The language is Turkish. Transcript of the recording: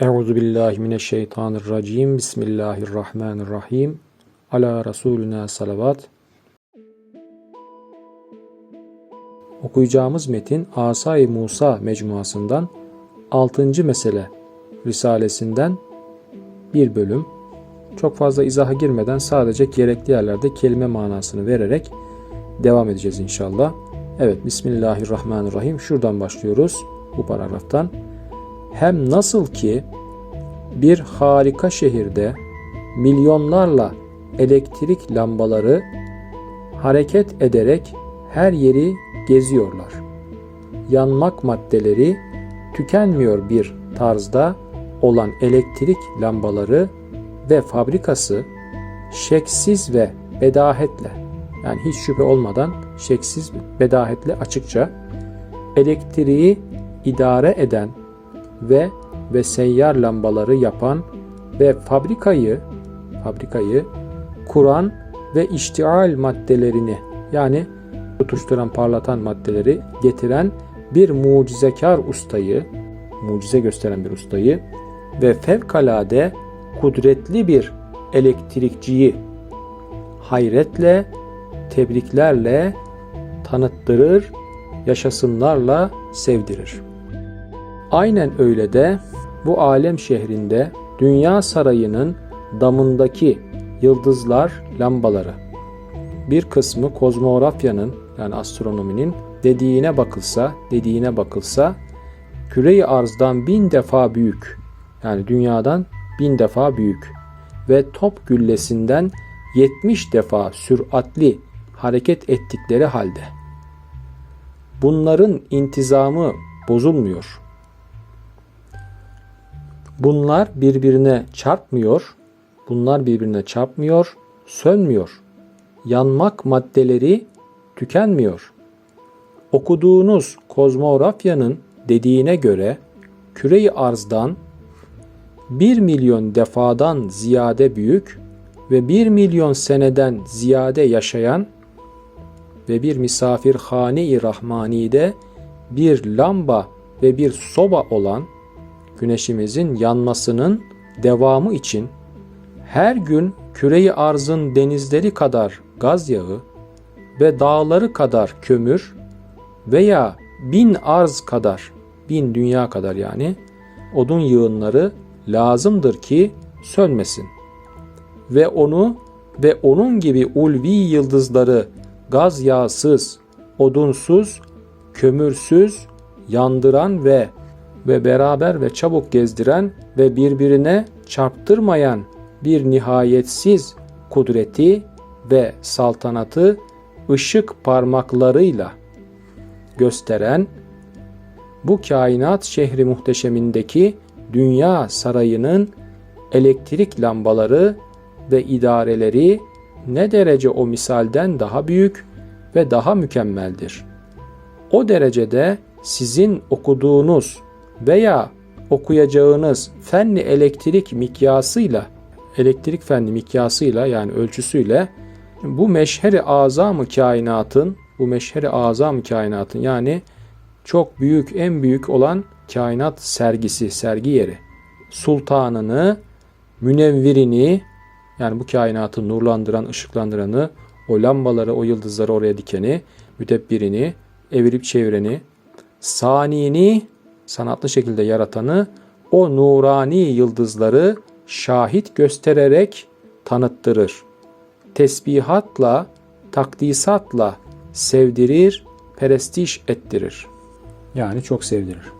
Euzu billahi mineşşeytanirracim. Bismillahirrahmanirrahim. Ala Resulüne salavat. Okuyacağımız metin Asay Musa mecmuasından 6. mesele risalesinden bir bölüm. Çok fazla izaha girmeden sadece gerekli yerlerde kelime manasını vererek devam edeceğiz inşallah. Evet Bismillahirrahmanirrahim. Şuradan başlıyoruz bu paragraftan. Hem nasıl ki bir harika şehirde milyonlarla elektrik lambaları hareket ederek her yeri geziyorlar. Yanmak maddeleri tükenmiyor bir tarzda olan elektrik lambaları ve fabrikası şeksiz ve bedahetle yani hiç şüphe olmadan şeksiz bedahetle açıkça elektriği idare eden ve ve seyyar lambaları yapan ve fabrikayı fabrikayı kuran ve iştial maddelerini yani tutuşturan parlatan maddeleri getiren bir mucizekar ustayı mucize gösteren bir ustayı ve fevkalade kudretli bir elektrikçiyi hayretle tebriklerle tanıttırır, yaşasınlarla sevdirir. Aynen öyle de bu alem şehrinde dünya sarayının damındaki yıldızlar lambaları bir kısmı kozmografyanın yani astronominin dediğine bakılsa, dediğine bakılsa küreyi arzdan bin defa büyük yani dünyadan bin defa büyük ve top güllesinden 70 defa süratli hareket ettikleri halde bunların intizamı bozulmuyor. Bunlar birbirine çarpmıyor, bunlar birbirine çarpmıyor, sönmüyor. Yanmak maddeleri tükenmiyor. Okuduğunuz kozmografyanın dediğine göre küreyi arzdan 1 milyon defadan ziyade büyük ve 1 milyon seneden ziyade yaşayan ve bir misafirhane-i rahmanide bir lamba ve bir soba olan güneşimizin yanmasının devamı için her gün küreyi arzın denizleri kadar gaz yağı ve dağları kadar kömür veya bin arz kadar, bin dünya kadar yani odun yığınları lazımdır ki sönmesin. Ve onu ve onun gibi ulvi yıldızları gaz yağsız, odunsuz, kömürsüz yandıran ve ve beraber ve çabuk gezdiren ve birbirine çarptırmayan bir nihayetsiz kudreti ve saltanatı ışık parmaklarıyla gösteren bu kainat şehri muhteşemindeki dünya sarayının elektrik lambaları ve idareleri ne derece o misalden daha büyük ve daha mükemmeldir. O derecede sizin okuduğunuz veya okuyacağınız fenli elektrik mikyasıyla elektrik fenli mikyasıyla yani ölçüsüyle bu meşheri azamı kainatın bu meşheri azam kainatın yani çok büyük en büyük olan kainat sergisi sergi yeri sultanını münevvirini yani bu kainatı nurlandıran ışıklandıranı o lambaları o yıldızları oraya dikeni müdebbirini evirip çevireni sanini sanatlı şekilde yaratanı o nurani yıldızları şahit göstererek tanıttırır. Tesbihatla, takdisatla sevdirir, perestiş ettirir. Yani çok sevdirir.